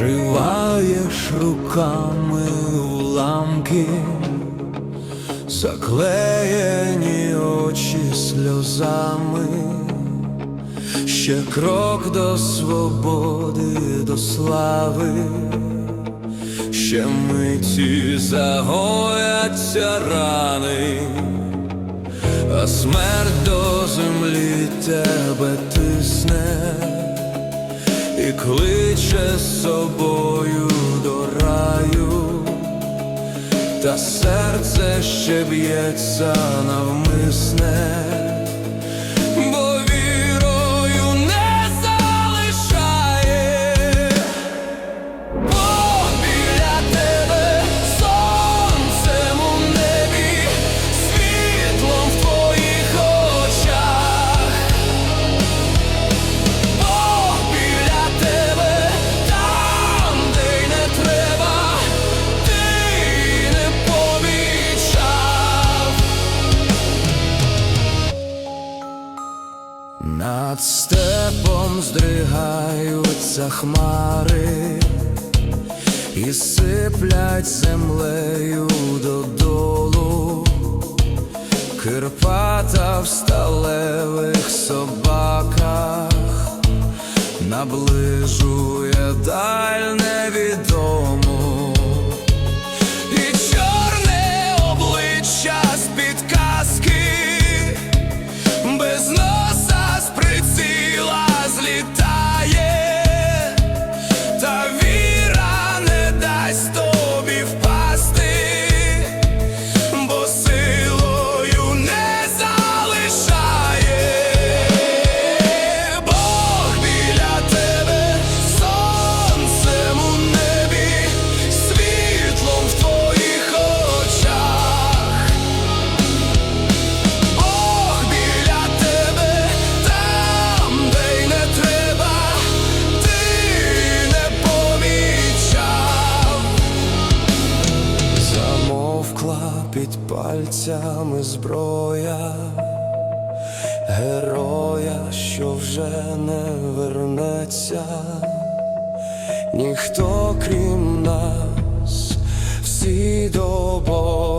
Зриваєш руками уламки, заклеєні очі сльозами, ще крок до свободи, до слави, ще миті загояться рани, а смерть до землі тебе тисне і кличе з собою до раю, та серце ще б'ється навмисне, Над степом здригаються хмари і сиплять землею додолу. Кирпата в сталевих собаках наближує даль невідому. Під пальцями зброя, героя, що вже не вернеться, ніхто крім нас, всі до бою